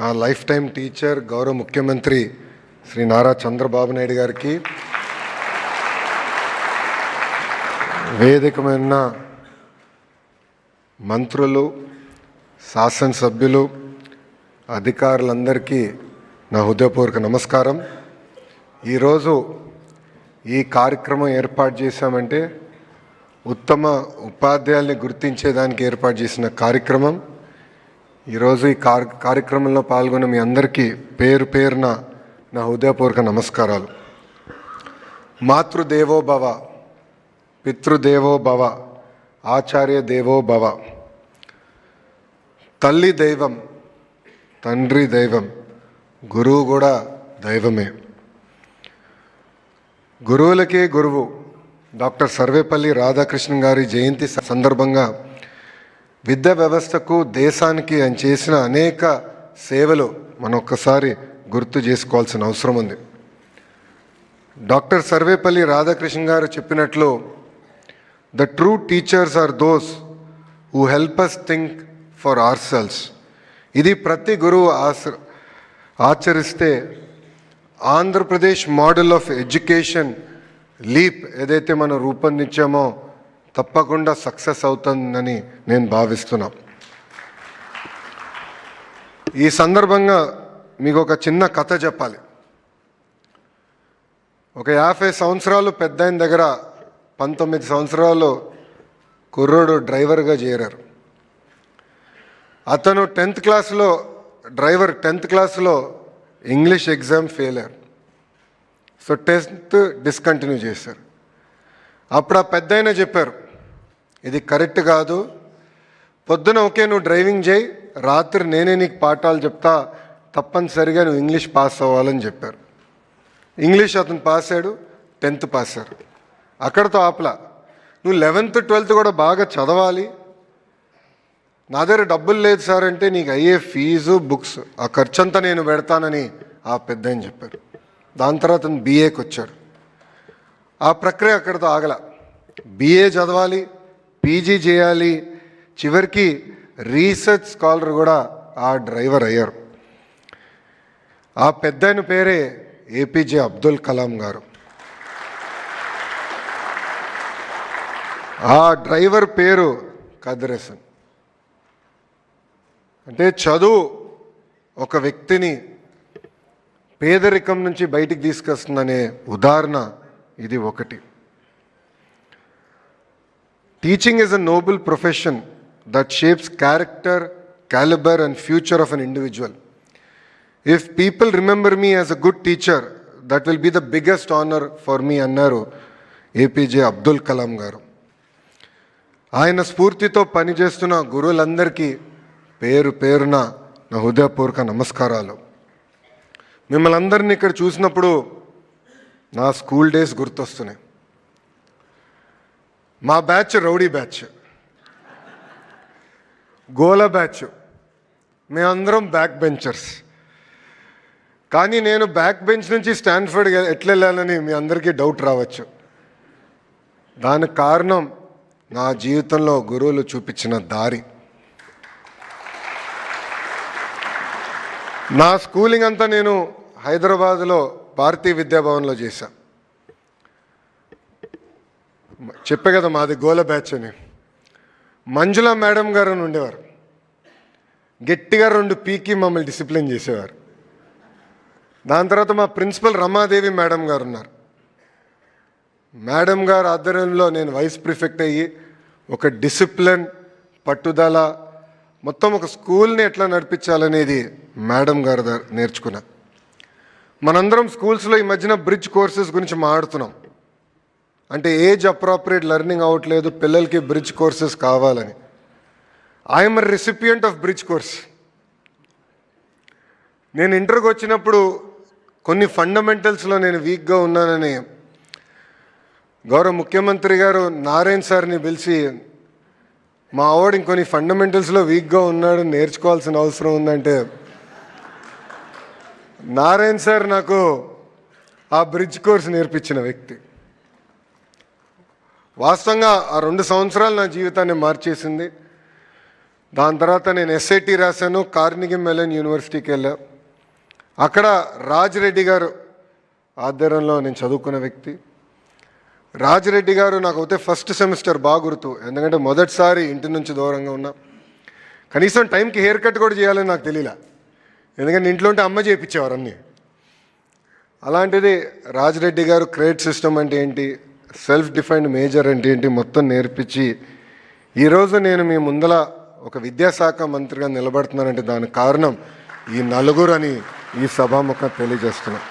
నా life time teacher గౌరవ ముఖ్యమంత్రి శ్రీ నారా చంద్రబాబు నాయుడు గారికి. వేదికమైన మంత్రులు శాసనసభ్యులు అధికారులందరికీ నా హృదయపూర్వక నమస్కారం. ఈరోజు ఈ కార్యక్రమం ఏర్పాటు చేశామంటే ఉత్తమ ఉపాధ్యాయుల్ని గుర్తించేదానికి ఏర్పాటు చేసిన కార్యక్రమం. ఈరోజు ఈ కార్ కార్యక్రమంలో పాల్గొన్న మీ అందరికీ పేరు పేరున నా హృదయపూర్వక నమస్కారాలు. మాతృదేవో భవ పితృదేవో భవ ఆచార్య దేవో భవ తల్లి దైవం తండ్రి దైవం గురువు కూడా దైవమే. గురువులకే గురువు డాక్టర్ సర్వేపల్లి రాధాకృష్ణన్ గారి జయంతి సందర్భంగా విద్యా వ్యవస్థకు దేశానికి ఆయన చేసిన అనేక సేవలు మనం ఒక్కసారి గుర్తు చేసుకోవాల్సిన అవసరం ఉంది. డాక్టర్ సర్వేపల్లి రాధాకృష్ణ గారు చెప్పినట్లు the true teachers are those who help us think for our selves ఇది ప్రతి గురువు ఆశ్ర ఆచరిస్తే Andhra Pradesh model of education LEAP ఏదైతే మనం రూపొందించామో తప్పకుండా సక్సెస్ అవుతుందని నేను భావిస్తున్నా. ఈ సందర్భంగా మీకు ఒక చిన్న కథ చెప్పాలి. ఒక యాభై సంవత్సరాలు పెద్ద దగ్గర పంతొమ్మిది సంవత్సరాలు కుర్రోడు డ్రైవర్గా చేరారు. అతను టెన్త్ క్లాస్లో డ్రైవర్ టెన్త్ క్లాస్లో ఇంగ్లీష్ ఎగ్జామ్ ఫెయిల్ అయ్యారు. సో టెన్త్ డిస్కంటిన్యూ చేశారు. అప్పుడు ఆ పెద్ద చెప్పారు ఇది కరెక్ట్ కాదు. పొద్దున ఓకే నువ్వు డ్రైవింగ్ చేయి రాత్రి నేనే నీకు పాఠాలు చెప్తా తప్పనిసరిగా నువ్వు ఇంగ్లీష్ పాస్ అవ్వాలని చెప్పారు. ఇంగ్లీష్ అతను పాస్ అయ్యాడు టెన్త్ పాస్ అయ్యారు. అక్కడతో ఆపలా. నువ్వు లెవెన్త్ ట్వెల్త్ కూడా బాగా చదవాలి. నా దగ్గర డబ్బులు లేదు సార్ అంటే నీకు అయ్యే ఫీజు బుక్స్ ఆ ఖర్చంతా నేను పెడతానని ఆ పెద్ద చెప్పారు. దాని తర్వాత బీఏకి వచ్చాడు. ఆ ప్రక్రియ అక్కడితో ఆగల. బీఏ చదవాలి పీజీ చేయాలి. చివరికి రీసెర్చ్ స్కాలర్ కూడా ఆ డ్రైవర్ అయ్యారు. ఆ పెద్దాయన పేరే ఏపీజే అబ్దుల్ కలాం గారు. ఆ డ్రైవర్ పేరు కద్రసన్ అంటే చదువు ఒక వ్యక్తిని పేదరికం నుంచి బయటికి తీసుకొస్తుందనే ఉదాహరణ ఇది ఒకటి. Teaching is a noble profession that shapes character calibre and future of an individual if people remember me as a good teacher that will be the biggest honour for me అన్నారు ఏపీజే అబ్దుల్ కలాం గారు. ఆయన స్ఫూర్తితో పనిచేస్తున్న గురువులందరికీ పేరు పేరున నా హృదయపూర్వక నమస్కారాలు. మిమ్మల్ని అందరినీ ఇక్కడ చూసినప్పుడు నా స్కూల్ డేస్ గుర్తొస్తున్నాయి. మా బ్యాచ్ రౌడీ బ్యాచ్. గోల బ్యాచ్. మేమందరం బ్యాక్ బెంచర్స్. కానీ నేను బ్యాక్ బెంచ్ నుంచి స్టాన్ఫర్డ్ ఎట్లా వెళ్ళాలని మీ అందరికీ డౌట్ రావచ్చు. దానికి కారణం నా జీవితంలో గురువులు చూపించిన దారి. నా స్కూలింగ్ అంతా నేను హైదరాబాద్లో భారతీయ విద్యాభవన్లో చేశా. చెప్పే కదా మాది గోల బ్యాచ్ అని. మంజుల మేడం గారు అని ఉండేవారు. గట్టిగా రెండు పీకి మమ్మల్ని డిసిప్లిన్ చేసేవారు. దాని తర్వాత మా ప్రిన్సిపల్ రమాదేవి మేడం గారు ఉన్నారు. మేడం గారు ఆధ్వర్యంలో నేను వైస్ ప్రిఫెక్ట్ అయ్యి ఒక డిసిప్లిన్ పట్టుదల మొత్తం ఒక స్కూల్ని ఎట్లా నడిపించాలనేది మేడం గారు దగ్గర నేర్చుకున్నా. మనందరం స్కూల్స్లో ఈ మధ్యన బ్రిడ్జ్ కోర్సెస్ గురించి మాట్లాడుతున్నాం. అంటే ఏజ్ అప్రాప్రియేట్ లెర్నింగ్ అవ్వట్లేదు పిల్లలకి బ్రిడ్జ్ కోర్సెస్ కావాలని. I'm recipient of bridge course నేను ఇంటర్కి వచ్చినప్పుడు కొన్ని ఫండమెంటల్స్లో నేను వీక్గా ఉన్నానని గౌరవ ముఖ్యమంత్రి గారు నారాయణ్ సార్ని పిలిచి మా ఆవిడ ఇంకొన్ని ఫండమెంటల్స్లో వీక్గా ఉన్నాడు నేర్చుకోవాల్సిన అవసరం ఉందంటే నారాయణ్ సార్ నాకు ఆ బ్రిడ్జ్ కోర్స్ నేర్పించిన వ్యక్తి. వాస్తవంగా ఆ రెండు సంవత్సరాలు నా జీవితాన్ని మార్చేసింది. దాని తర్వాత నేను ఎస్ఐటి రాశాను కార్నిగి మెలన్ యూనివర్సిటీకి వెళ్ళా. అక్కడ రాజ్ రెడ్డి గారు ఆధ్వర్యంలో నేను చదువుకున్న వ్యక్తి. రాజిరెడ్డి గారు నాకు అయితే ఫస్ట్ సెమిస్టర్ బాగా గుర్తు ఎందుకంటే మొదటిసారి ఇంటి నుంచి దూరంగా ఉన్నా. కనీసం టైంకి హెయిర్ కట్ కూడా చేయాలని నాకు తెలియలే. ఎందుకంటే ఇంట్లో ఉంటే అమ్మ చేయించేవారు అన్నీ. అలాంటిది రాజరెడ్డి గారు క్రెడిట్ సిస్టమ్ అంటే ఏంటి? సెల్ఫ్ డిఫైన్డ్ మేజర్ అంటే ఏంటి? మొత్తం నేర్పించి ఈరోజు నేను మీ ముందల ఒక విద్యాశాఖ మంత్రిగా నిలబడుతున్నానంటే దానికి కారణం ఈ నలుగురు అని ఈ సభాముఖం తెలియజేస్తున్నాను